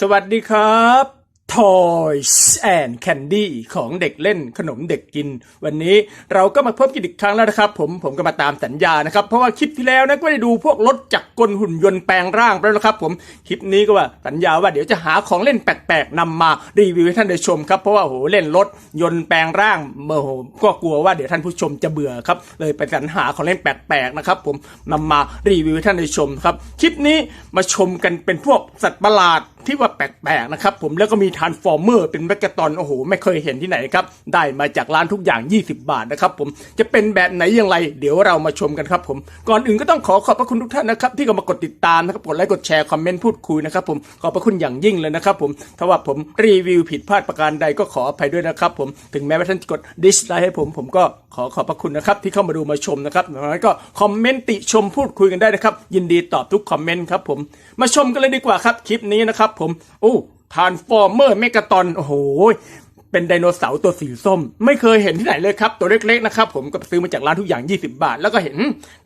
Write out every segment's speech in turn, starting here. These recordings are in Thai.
สวัสดีครับ Toys and Candy ของเด็กเล่นขนมเด็กกิน วันนี้เราก็มาพบกันอีกครั้งแล้วนะครับ ผมผมก็มาตามสัญญานะครับ เพราะว่าคลิปที่แล้วนะก็ได้ดูพวกรถจักรกลหุ่นยนต์แปลงร่างไปแล้วนะครับ ผมคลิปนี้ก็ว่าสัญญาว่าเดี๋ยวจะหาของเล่นแปลกๆนำมารีวิวให้ท่านได้ชมครับเพราะว่าโหเล่นรถยนต์แปลงร่างโอ้โหก็กลัวว่าเดี๋ยวท่านผู้ชมจะเบื่อครับเลยไปสรรหาของเล่นแปลกๆนะครับ ผมนำมารีวิวให้ท่านได้ชมครับคลิปนี้มาชมกันเป็นพวกสัตว์ประหลาด ที่ว่าแปลกๆนะครับผมแล้วก็มีทานฟอร์เมอร์เป็นแมกกาตอนโอ้โห ไม่เคยเห็นที่ไหนครับได้มาจากร้านทุกอย่าง 20 บาทนะครับผมจะเป็นแบบไหนอย่างไร เดี๋ยวเรามาชมกันครับผมก่อนอื่นก็ต้องขอขอบพระคุณทุกท่านนะครับที่เข้ามากดติดตามนะครับกดไลค์กดแชร์คอมเมนต์พูดคุยนะครับผมขอบพระคุณอย่างยิ่งเลยนะครับผมถ้าว่าผมรีวิวผิดพลาดประการใดก็ขออภัยด้วยนะครับผมถึงแม้ว่าท่านจะกดดิสไลค์ให้ผมผมก็ ขอขอบพระคุณนะครับที่เข้ามาดูมาชมนะครับแล้วก็คอมเมนต์ติชมพูดคุยกันได้นะครับ ยินดีตอบทุกคอมเมนต์ครับผมมาชมกันเลยดีกว่าครับคลิปนี้นะครับผมโอ้ทานฟอร์เมอร์เมกาตอนโอ้โห เป็นไดโนเสาร์ตัวสีส้ม ไม่เคยเห็นที่ไหนเลยครับ ตัวเล็กๆนะครับผมก็ซื้อมาจากร้านทุกอย่าง 20 บาท แล้วก็เห็น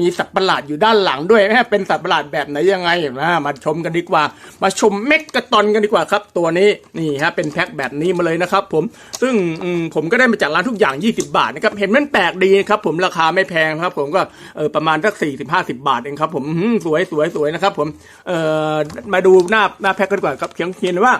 มีสัตว์ประหลาดอยู่ด้านหลังด้วยแม่เป็นสัตว์ประหลาดแบบไหนยังไงมามาชมกันดีกว่า มาชมเมกกะตอนกันดีกว่าครับ ตัวนี้นี่ฮะเป็นแพ็คแบบนี้มาเลยนะครับผมซึ่งผมก็ได้มาจากร้านทุกอย่าง 20 บาทนะครับเห็นมันแปลกดีครับผมราคาไม่แพงครับ ผมก็เออประมาณสัก40 50 บาทเองครับผมสวยสวยสวยนะครับผมเออมาดูหน้าหน้าแพ็คกันดีกว่าครับเขียนเขียนว่า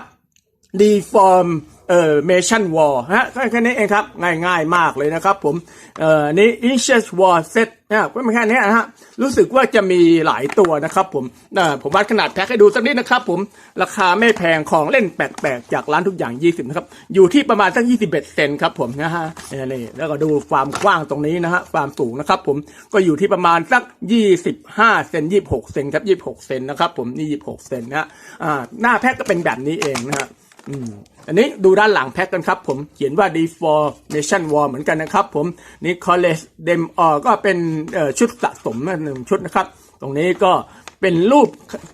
deform เอ่อ mission war ฮะแค่นี้เองครับ ง่ายๆมากเลยนะครับผมเอ่อนี่ inches war set นะก็ไม่แค่นี้นะฮะรู้สึกว่าจะมีหลายตัวนะครับผมเอ่อผมวัดขนาดแพ็คให้ดูสักนิดนะครับผมราคาไม่แพงของเล่นแปลกๆ จากร้านทุกอย่าง 20 นะครับ อยู่ที่ประมาณสัก 21 เซนครับผมนะฮะนี่แล้วก็ดูความกว้างตรงนี้นะฮะความสูงนะครับผมก็อยู่ที่ประมาณสัก 25 เซน 26 เซนครับ 26 เซนนะครับผมนี่ 26 เซนนะฮะอ่าหน้าแพ็คก็เป็นแบบนี้เองนะฮะ อันนี้ดูด้านหลังแพ็คกันครับผมเขียนว่า deformation war เหมือนกันนะครับผมนี่ college dem or ก็เป็นชุดสะสมหนึ่งชุดนะครับ ตรงนี้ก็เป็นรูป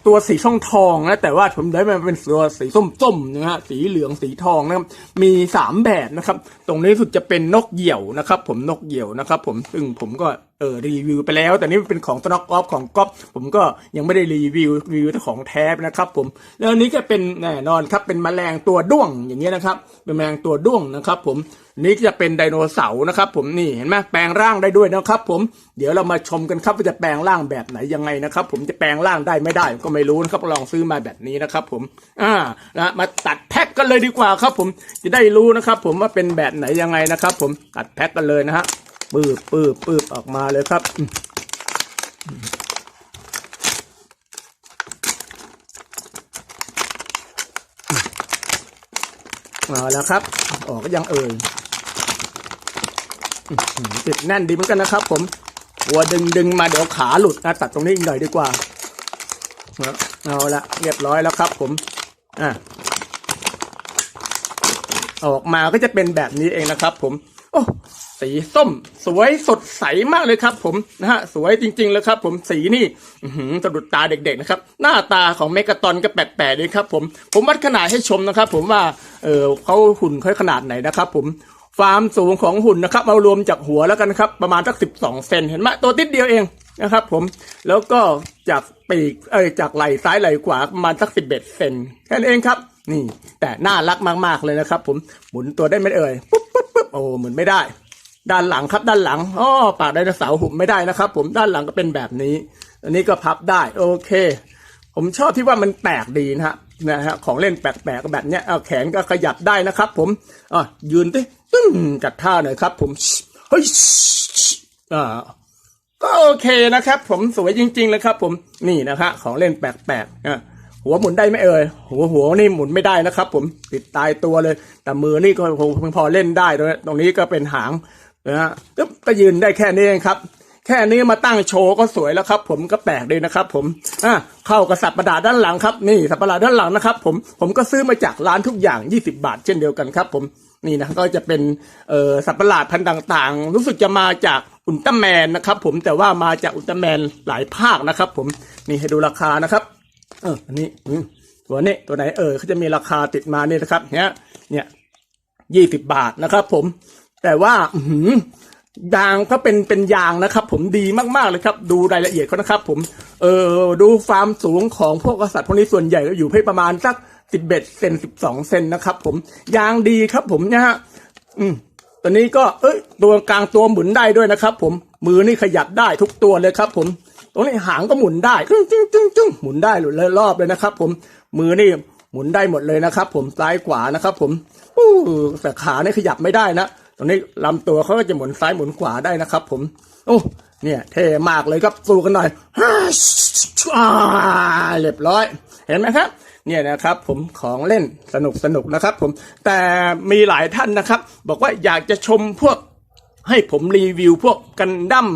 ตัวสีทองทองนะแต่ว่าผมได้มาเป็นตัวสีส้มๆนะฮะสีเหลืองสีทองนะครับมีสามแบบนะครับ ตรงนี้สุดจะเป็นนกเหยี่ยวนะครับ ผมนกเหยี่ยวนะครับ ผมซึ่งผมก็ เออรีวิวไปแล้วแต่นี่เป็นของตนอกออฟของก๊อฟผมก็ยังไม่ได้รีวิวรีวิวแต่ของแท้นะครับ ผม แล้วนนี้ก็เป็นแน่นอนครับเป็นแมลงตัวด้วงอย่างเงี้ยนะครับ เป็นแมลงตัวด้วงนะครับ ผมนี่จะเป็นไดโนเสาร์นะครับ ผมนี่เห็นไหมแปลงร่างได้ด้วยนะครับ ผมเดี๋ยวเรามาชมกันครับว่าจะแปลงร่างแบบไหนยังไงนะครับ ผมจะแปลงร่างได้ไม่ได้ก็ไม่รู้นะครับลองซื้อมาแบบนี้นะครับ ผม อ่านะมาตัดแพ็คกันเลยดีกว่าครับ ผมจะได้รู้นะครับ ผมว่าเป็นแบบไหนยังไงนะครับ ผมตัดแพ็คกันเลยนะฮะ ปืบปืบปืบออกมาเลยครับมเอาแล้วครับ ออกก็ยังเอ่ยติดแน่นดีเหมือนกันนะครับผมหัวดึงดึงมาเดี๋ยวขาหลุดนะตัดตรงนี้อีกหน่อยดีกว่าเอาละเรียบร้อยแล้วครับผมอะออกมาก็จะเป็นแบบนี้เองนะครับผม โอ้ สีส้ม สวยสดใสมากเลยครับ ผมนะฮะสวยจริงๆเลยครับ ผมสีนี่สะดุดตาเด็กๆนะครับ หน้าตาของเมกาตอนก็แปลกๆเลยครับ ผมผมวัดขนาดให้ชมนะครับ ผมว่าเออเขาหุ่นเขาขนาดไหนนะครับ ผมความสูงของหุ่นนะครับเอารวมจากหัวแล้วกันนครับ ประมาณสักสิบสองเซนเห็นไหมตัวติดเดียวเองนะครับ ผมแล้วก็จากปีกเอ้ยจากไหล่ซ้ายไหล่ขวาประมาณสักสิบเอ็ดเซนแค่นั้นเองครับ นี่ แต่น่ารักมากๆเลยนะครับ ผมหมุนตัวได้ไหมเอ่ยปุ๊บปุ๊บปุ๊บโอ้เหมือนไม่ได้ ด้านหลังครับด้านหลังอ๋อปากไดโนเสาร์หุบไม่ได้นะครับ ผมด้านหลังก็เป็นแบบนี้ อันนี้ก็พับได้ โอเค ผมชอบที่ว่ามันแปลกดีนะฮะนะฮะของเล่นแปลกๆแบบเนี้ยเอาแขนก็ขยับได้นะครับ ผมอะยืนดิตึ้งจัดท่าหน่อยครับ ผมเฮ้ยอ่าก็โอเคนะครับ ผมสวยจริง ๆ เลยครับ ผมนี่นะฮะของเล่นแปลกๆอะหัวหมุนได้ไหมเอ่ยหัวหัวนี่หมุนไม่ได้นะครับ ผมติดตายตัวเลย แต่มือนี่ก็พอพอเล่นได้ด้วยตรงนี้ก็เป็นหาง นะฮะก็ยืนได้แค่นี้เองครับ แค่นี้มาตั้งโชว์ก็สวยแล้วครับ ผมก็แปลกดีนะครับ ผมอะเข้ากับสัตว์ประหลาดด้านหลังครับนี่สัตว์ประหลาดด้านหลังนะครับ ผมผมก็ซื้อมาจากร้านทุกอย่าง 20 บาท เช่นเดียวกันครับ ผมนี่นะก็จะเป็นเอ่อสัตว์ประหลาดพันธุ์ต่างๆ รู้สึกจะมาจากอุลตร้าแมนนะครับ ผมแต่ว่ามาจากอุลตร้าแมนหลายภาคนะครับ ผมนี่ให้ดูราคานะครับเอออันนี้ตัวนี้ตัวไหนเออเขาจะมีราคาติดมาเนี่ยนะครับเนี้ยเนี่ยยี่สิบบาทนะครับ ผม แต่ว่าหืยางก็เป็นเป็นยางนะครับ ผมดีมากๆเลยครับ ดูรายละเอียดเขานะครับ ผม เออดูความสูงของพวกกษัตริย์พวกนี้ส่วนใหญ่ก็อยู่ที่ประมาณสักสิบเอ็ดเซนสิบสองเซนนะครับ ผมยางดีครับ ผมนะฮะอืมตัวนี้ก็เอ้ยตัวกลางตัวหมุนได้ด้วยนะครับ ผมมือนี่ขยับได้ทุกตัวเลยครับ ผมตรงนี้หางก็หมุนได้จึ้งจึ้งจึ้งจึ้งหมุนได้หลุดเลยรอบเลยนะครับ ผมมือนี่หมุนได้หมดเลยนะครับ ผมซ้ายขวานะครับ ผมอู้แต่ขาเนี่ยขยับไม่ได้นะ ตรงนี้ลำตัวเขาก็จะหมุนซ้ายหมุนขวาได้นะครับ ผม โอ้เนี่ย เท่มากเลยครับสู้กันหน่อยฮ่าอ่าเรียบร้อย เห็นไหมครับ เนี่ยนะครับ ผมของเล่นสนุกสนุกนะครับ ผมแต่มีหลายท่านนะครับ บอกว่าอยากจะชมพวกให้ผมรีวิวพวกกันดั้ม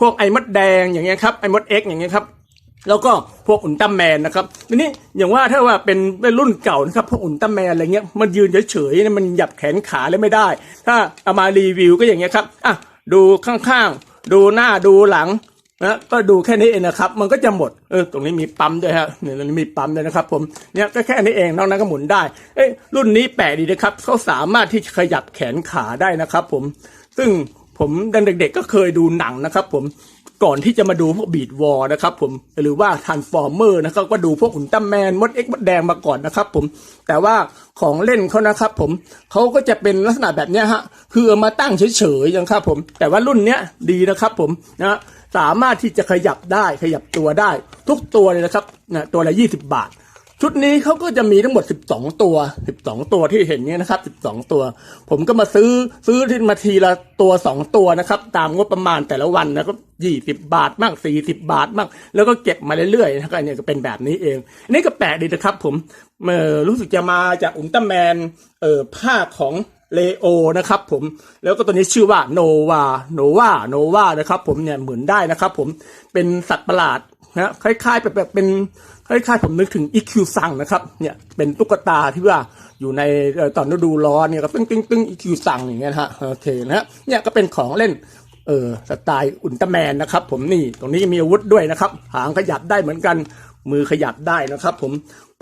พวกไอ้มดแดงอย่างเงี้ยครับไอ้มดเอ็กอย่างเงี้ยครับ แล้วก็พวกอุลตร้าแมนนะครับทีนี้อย่างว่าถ้าว่าเป็นเป็นรุ่นเก่านะครับพวกอุลตร้าแมนอะไรเงี้ยมันยืนเฉยๆเนี่ยมันหยับแขนขาเลยไม่ได้ ถ้าเอามารีวิวก็อย่างเงี้ยครับอะดูข้างๆ ดูหน้าดูหลังนะก็ดูแค่นี้เองนะครับ มันก็จะหมดเออตรงนี้มีปั๊มด้วยฮะเนี่ยตรงนี้มีปั๊มด้วยนะครับ ผมเนี่ยก็แค่นี้เองนอกนั้นก็หมุนได้เอ้ยรุ่นนี้แปลกดีนะครับเขาสามารถที่ขยับแขนขาได้นะครับ ผมซึ่งผมดันเด็กๆก็เคยดูหนังนะครับ ผม ก่อนที่จะมาดูพวกบีดวอลนะครับผมหรือว่าทันฟอร์เมอร์นะครับก็ดูพวกขุนตั้มแมนมดเอ็กมดแดงมาก่อนนะครับผมแต่ว่าของเล่นเขานะครับผมเขาก็จะเป็นลักษณะแบบนี้ฮะคือมาตั้งเฉยๆยังครับผมแต่ว่ารุ่นเนี้ยดีนะครับผมนะสามารถที่จะขยับได้ขยับตัวได้ ทุกตัวเลยนะครับนะตัวละ 20 บาท ชุดนี้เขาก็จะมีทั้งหมด 12 ตัว 12 ตัวที่เห็นเนี่ยนะครับ 12 ตัว ผมก็มาซื้อซื้อที่มาทีละตัว 2 ตัวนะครับ ตามงบประมาณแต่ละวันนะครับ 20 บาทบ้าง40 บาทบ้างแล้วก็เก็บมาเรื่อยๆนะครับเนี่ยก็เป็นแบบนี้เองอันนี้ก็แปลกดีนะครับ ผมเออรู้สึกจะมาจากอุลตร้าแมนเออภาคของ เลโอนะครับผมแล้วก็ตัวนี้ชื่อว่าโนวาโนวาโนวานะครับผมเนี่ยเหมือนได้นะครับผมเป็นสัตว์ประหลาดนะคล้ายๆแบบเป็นคล้ายๆผมนึกถึงอีคิวซังนะครับเนี่ยเป็นตุ๊กตาที่ว่าอยู่ในตอนฤดูร้อนเนี่ยก็ตึ้งตึ้งตึ้งอีคิวซังอย่างเงี้ยฮะโอเคนะฮะเนี่ยก็เป็นของเล่นเออสไตล์อุลตร้าแมนนะครับผมนี่ตรงนี้มีอาวุธด้วยนะครับ หางขยับได้เหมือนกัน มือขยับได้นะครับผม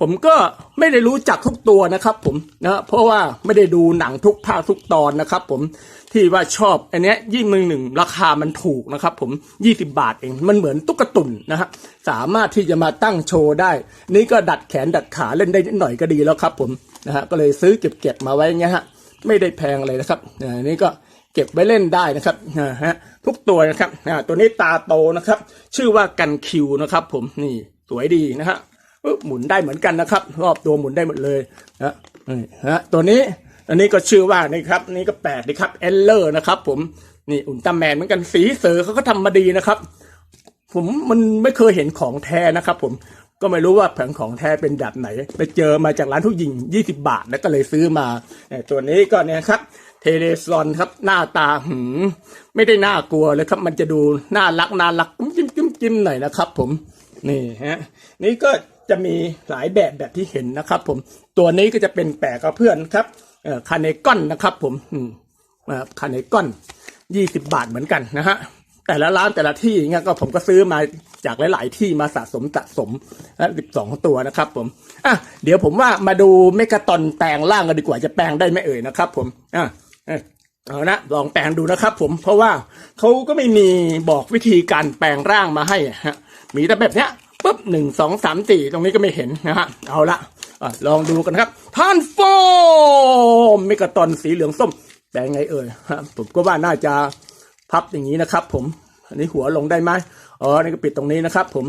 ผมก็ไม่ได้รู้จักทุกตัวนะครับผมนะเพราะว่าไม่ได้ดูหนังทุกภาคทุกตอนนะครับผมที่ว่าชอบอันนี้ยยิ่งมือหนึ่งราคามันถูกนะครับผม 20 บาทเองมันเหมือนตุ๊กตุ่นนะฮะสามารถที่จะมาตั้งโชว์ได้ นี่ก็ดัดแขนดัดขาเล่นได้นิดหน่อยก็ดีแล้วครับผมนะฮะก็เลยซื้อเก็บเก็บมาไว้เงี้ยฮะไม่ได้แพงเลยนะครับนะนี่ก็เก็บไว้เล่นได้นะครับนะฮะทุกตัวนะครับตัวนี้ตาโตนะครับ ชื่อว่ากันคิวนะครับผมนี่ สวยดีนะฮะปึ๊บหมุนได้เหมือนกันนะครับ รอบตัวหมุนได้หมดเลยนะฮะตัวนี้อันนี้ก็ชื่อว่านี่ครับนี่ก็แปลกดีครับเอลเลอร์นะครับ ผมนี่อุลตร้าแมนเหมือนกันสีเสือเขาก็ทำมาดีนะครับ ผมมันไม่เคยเห็นของแท้นะครับ ผมก็ไม่รู้ว่าแผงของแท้เป็นแบบไหน ไปเจอมาจากร้านทุกยิง 20 บาท แล้วก็เลยซื้อมา ตัวนี้ก็เนี่ยครับ เทเลซอนครับ หน้าตาหืมไม่ได้น่ากลัวเลยครับ มันจะดูน่ารักน่ารักจิ้มจิ้มจิ้มหน่อยนะครับ ผม นี่ฮะนี่ก็จะมีหลายแบบแบบที่เห็นนะครับผมตัวนี้ก็จะเป็นแปะกับเพื่อนครับเอ่อคาเนกอนนะครับผมอืมอ่าคาเนกอนยี่สิบบาทเหมือนกันนะฮะแต่ละร้านแต่ละที่เงี้ยก็ผมก็ซื้อมาจากหลาย ๆ ที่มาสะสมสะสมนะสิบสองตัวนะครับผมอะเดี๋ยวผมว่ามาดูเมกาตอนแปลงร่างกันดีกว่าจะแปลงได้ไหมเอ่ยนะครับผมอะเอ้ยเอานะลองแปลงดูนะครับผมเพราะว่าเขาก็ไม่มีบอกวิธีการแปลงร่างมาให้ฮะ มีแต่แบบเนี้ยปุ๊บหนึ่งสองสามสี่ตรงนี้ก็ไม่เห็นนะฮะเอาละอะลองดูกันครับท่านโฟมเมกะตอนสีเหลืองส้มแปลงไงเอ่ยฮะผมก็ว่าน่าจะพับอย่างนี้นะครับ ผม อันนี้หัวลงได้ไหมอ๋อนี่ก็ปิดตรงนี้นะครับ ผม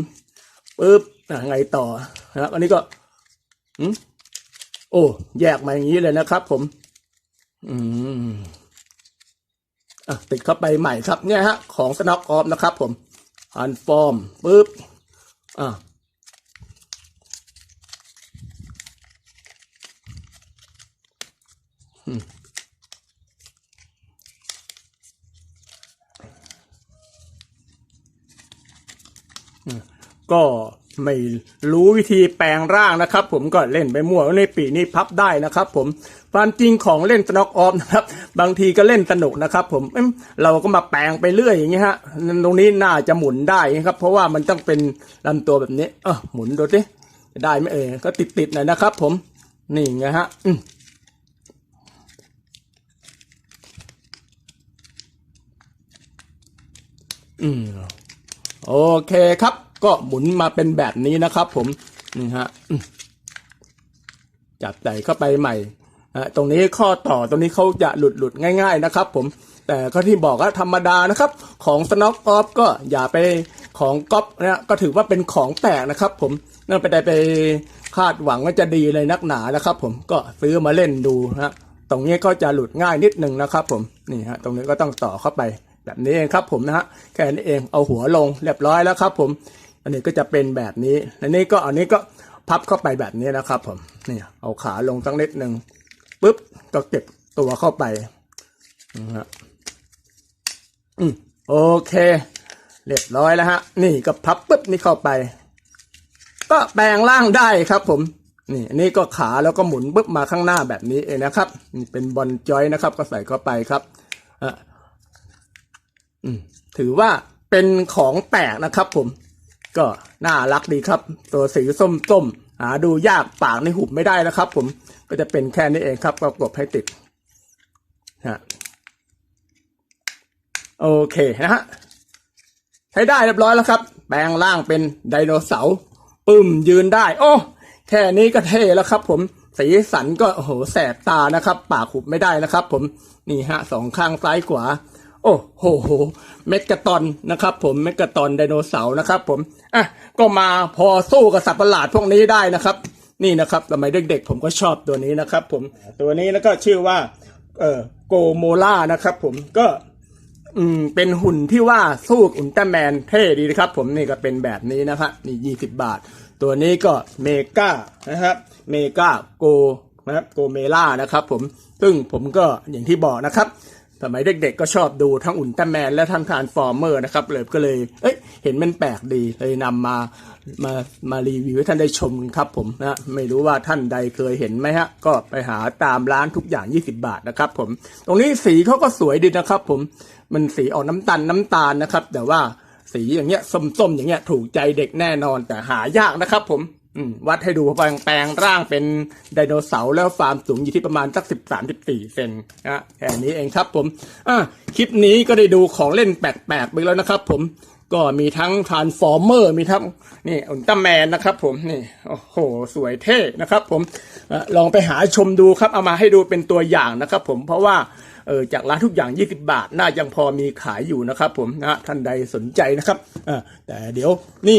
ปุ๊บอะไงต่อนะครับอันนี้ก็อืมโอ้แยกมาอย่างนี้เลยนะครับ ผม อืมอะติดเข้าไปใหม่ครับเนี่ยฮะ ของสน็อกออฟนะครับ ผม อันฟอร์มปุ๊บอ่าอืมอืมก็ไม่รู้วิธีแปลงร่างนะครับ ผมก็เล่นไปมั่วในปีนี้พับได้นะครับ ผม ความจริงของเล่นสน็อกออฟนะครับ บางทีก็เล่นสนุกนะครับ ผมเราก็มาแปลงไปเรื่อยอย่างเงี้ยฮะตรงนี้น่าจะหมุนได้ครับ เพราะว่ามันต้องเป็นลำตัวแบบนี้ เออหมุนดูสิได้ไหมเอ่ยก็ติดติดๆหน่อยนะครับ ผมนี่ไงฮะอืมโอเคครับ ก็หมุนมาเป็นแบบนี้นะครับ ผมนี่ฮะจับใส่เข้าไปใหม่ ตรงนี้ข้อต่อตรงนี้เขาจะหลุดหลุดง่าย ๆนะครับ ผมแต่ก็ที่บอกว่าธรรมดานะครับ ของสน็อกออฟก็อย่าไปของก๊อปนะก็ถือว่าเป็นของแปลกนะครับ ผมนั่นไปได้ไปคาดหวังว่าจะดีเลยนักหนานะครับ ผมก็ซื้อมาเล่นดูฮะตรงนี้ก็จะหลุดง่ายนิดนึงนะครับ ผมนี่ฮะตรงนี้ก็ต้องต่อเข้าไปแบบนี้เองครับผมนะฮะแค่นี้เองเอาหัวลงเรียบร้อยแล้วครับ ผม อันนี้ก็จะเป็นแบบนี้อันนี้ก็อันนี้ก็พับเข้าไปแบบนี้นะครับ ผมนี่เอาขาลงตั้งนิดนึง ปุ๊บก็เก็บตัวเข้าไปนะฮะอืมโอเค เรียบร้อยแล้วฮะ นี่ก็พับปุ๊บนี่เข้าไป ก็แปลงร่างได้ครับผม นี่อันนี้ก็ขาแล้วก็หมุนปุ๊บมาข้างหน้าแบบนี้เองนะครับนี่เป็นบอลจอยนะครับ ก็ใส่เข้าไปครับอะอืมถือว่าเป็นของแปลกนะครับผม ก็น่ารักดีครับ ตัวสีส้มๆหาดูยากปากในหุบไม่ได้นะครับผม ก็จะเป็นแค่นี้เองครับก็กดให้ติดฮะโอเคนะฮะใช้ได้เรียบร้อยแล้วครับ แปลงร่างเป็นไดโนเสาร์ปึ้มยืนได้ โอ้ แค่นี้ก็เท่แล้วครับ ผมสีสันก็โอ้โหแสบตานะครับ ปากหุบไม่ได้นะครับ ผมนี่ฮะสองข้างซ้ายขวา โอ้โหเมกะตอนนะครับ ผมเมกะตอนไดโนเสาร์นะครับ ผมอะก็มาพอสู้กับสัตว์ประหลาดพวกนี้ได้นะครับ นี่นะครับสมัยเด็กๆผมก็ชอบตัวนี้นะครับผมตัวนี้แล้วก็ชื่อว่าเอ่อโกโมล่านะครับผมก็อืมเป็นหุ่นที่ว่าสู้อุลตร้าแมนเท่ดีนะครับ ผมนี่ก็เป็นแบบนี้นะครับนี่ยี่สิบาท ตัวนี้ก็เมกานะครับเมกาโกนะครับโกเมล่านะครับผมซึ่งผมก็อย่างที่บอกนะครับ สมัยเด็กๆก็ชอบดูทั้งอุลตร้าแมนและทั้งทานฟอร์เมอร์นะครับเลยก็เลยเอ้ยเห็นมันแปลกดีเลยนำมา มามารีวิวให้ท่านได้ชมครับผมนะไม่รู้ว่าท่านใดเคยเห็นไหมฮะ ก็ไปหาตามร้านทุกอย่าง 20 บาทนะครับผม ตรงนี้สีเขาก็สวยดีนะครับผมมันสีออกน้ำตาลน้ำตาลนะครับ แต่ว่าสีอย่างเงี้ยส้มๆอย่างเงี้ยถูกใจเด็กแน่นอนแต่หายากนะครับผมอืมวัดให้ดูแปลงแปลงร่างเป็นไดโนเสาร์แล้วฟาร์มสูงอยู่ที่ประมาณสักสิบสามสิบสี่เซนนะแค่นี้เองครับผมอะคลิปนี้ก็ได้ดูของเล่นแปลกๆไปแล้วนะครับผม ก็มีทั้งทรานส์ฟอร์เมอร์มีทั้งนี่อุลตร้าแมนนะครับผมนี่โอ้โหสวยเท่นะครับผมลองไปหาชมดูครับเอามาให้ดูเป็นตัวอย่างนะครับผมเพราะว่า เออจากร้านทุกอย่าง 20 บาท น่ายังพอมีขายอยู่นะครับ ผมนะท่านใดสนใจนะครับอ่าแต่เดี๋ยวนี่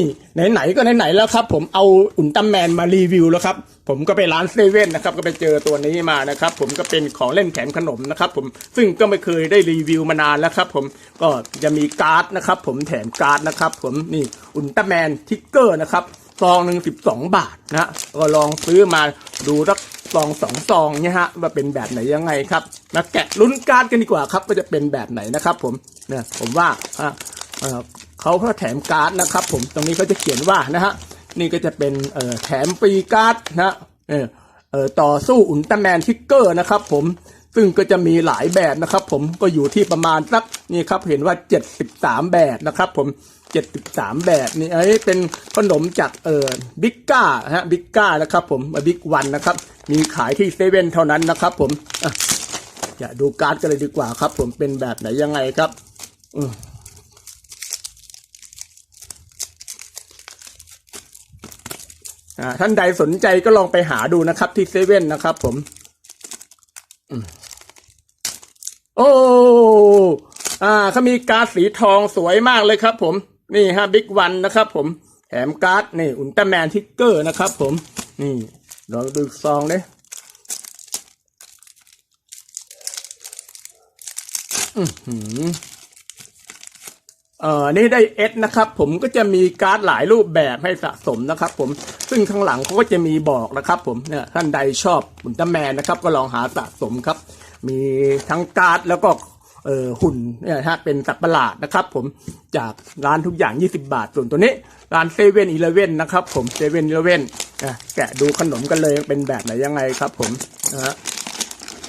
ไหนๆก็ไหนๆแล้วครับ ผมเอาอุลตร้าแมนมารีวิวแล้วครับ ผมก็ไปร้านเซเว่นนะครับ ก็ไปเจอตัวนี้มานะครับ ผมก็เป็นของเล่นแถมขนมนะครับ ผมซึ่งก็ไม่เคยได้รีวิวมานานแล้วครับ ผมก็จะมีการ์ดนะครับ ผมแถมการ์ดนะครับ ผมนี่อุลตร้าแมนทิกเกอร์นะครับซองหนึ่งสิบสองบาทนะก็ลองซื้อมาดูสัก ซองสองซองเนี่ยฮะว่าเป็นแบบไหนยังไงครับมาแกะลุ้นการ์ดกันดีกว่าครับว่าจะเป็นแบบไหนนะครับ ผมเนี่ยผมว่าอะเอ่อเขาก็แถมการ์ดนะครับ ผมตรงนี้เขาจะเขียนว่านะฮะนี่ก็จะเป็นเอ่อแถมฟรีการ์ดนะเออเอ่อต่อสู้อุลตร้าแมนทิกเกอร์นะครับ ผมซึ่งก็จะมีหลายแบบนะครับ ผมก็อยู่ที่ประมาณสักนี่ครับเห็นว่า 73 แบบนะครับ ผม 73 แบบนี่ไอ้เป็นขนมจากเอ่อบิ๊กก้าฮะบิ๊กก้านะครับผมบิ๊กวันนะครับ มีขายที่เซเว่นเท่านั้นนะครับผมอะอย่าดูการ์ดกันเลยดีกว่าครับ ผมเป็นแบบไหนยังไงครับอืมอ่าท่านใดสนใจก็ลองไปหาดูนะครับ ที่เซเว่นนะครับผมอืมโอ้ อ่าเขามีการ์ดสีทองสวยมากเลยครับผม นี่ฮะบิ๊กวันนะครับผมแถมการ์ดนี่อุลตร้าแมนทิกเกอร์นะครับผมนี่ลองดูซองดิอือหือเอ่อนี่ได้เอสนะครับ ผมก็จะมีการ์ดหลายรูปแบบให้สะสมนะครับ ผมซึ่งข้างหลังเขาก็จะมีบอกนะครับ ผมเนี่ยท่านใดชอบอุลตร้าแมนนะครับ ก็ลองหาสะสมครับ มีทั้งการ์ดแล้วก็ เอ่อหุ่นเนี่ยฮะเป็นสัตว์ประหลาดนะครับผมจากร้านทุกอย่าง 20 บาท ส่วนตัวนี้ร้านเซเว่นอีเลเว่นนะครับผมเซเว่นอีเลเว่นแกะดูขนมกันเลยเป็นแบบไหนยังไงครับผมนะฮะ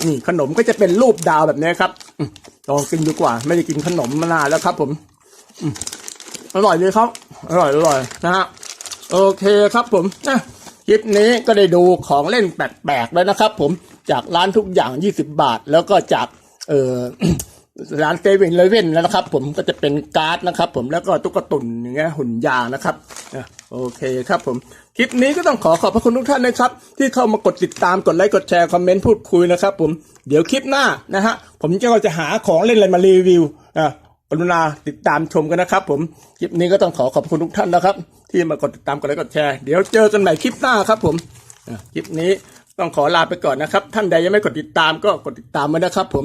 นี่ขนมก็จะเป็นรูปดาวแบบนี้ครับลองกินดีกว่า ไม่ได้กินขนมมานานแล้วครับ ผมอืมอร่อยเลยครับ อร่อยอร่อยนะฮะโอเคครับผมนะคลิปนี้ก็ได้ดูของเล่นแปลกๆแล้วนะครับ ผมจากร้านทุกอย่าง 20 บาท แล้วก็จากเอ่อ ร้านเซเว่นเลเว่นแล้วนะครับ ผมก็จะเป็นการ์ดนะครับ ผมแล้วก็ตุ๊กตุนอย่างเงี้ยหุ่นยางนะครับโอเคครับผมคลิปนี้ก็ต้องขอขอบพระคุณทุกท่านนะครับ ที่เข้ามากดติดตามกดไลค์กดแชร์คอมเมนต์พูดคุยนะครับ ผมเดี๋ยวคลิปหน้านะฮะผมก็จะหาของเล่นอะไรมารีวิวอะกรุณาติดตามชมกันนะครับ ผมคลิปนี้ก็ต้องขอขอบคุณทุกท่านนะครับ ที่มากดติดตามกดไลค์กดแชร์เดี๋ยวเจอกันใหม่คลิปหน้าครับ ผมคลิปนี้ต้องขอลาไปก่อนนะครับ ท่านใดยังไม่กดติดตามก็กดติดตามไว้นะครับ ผม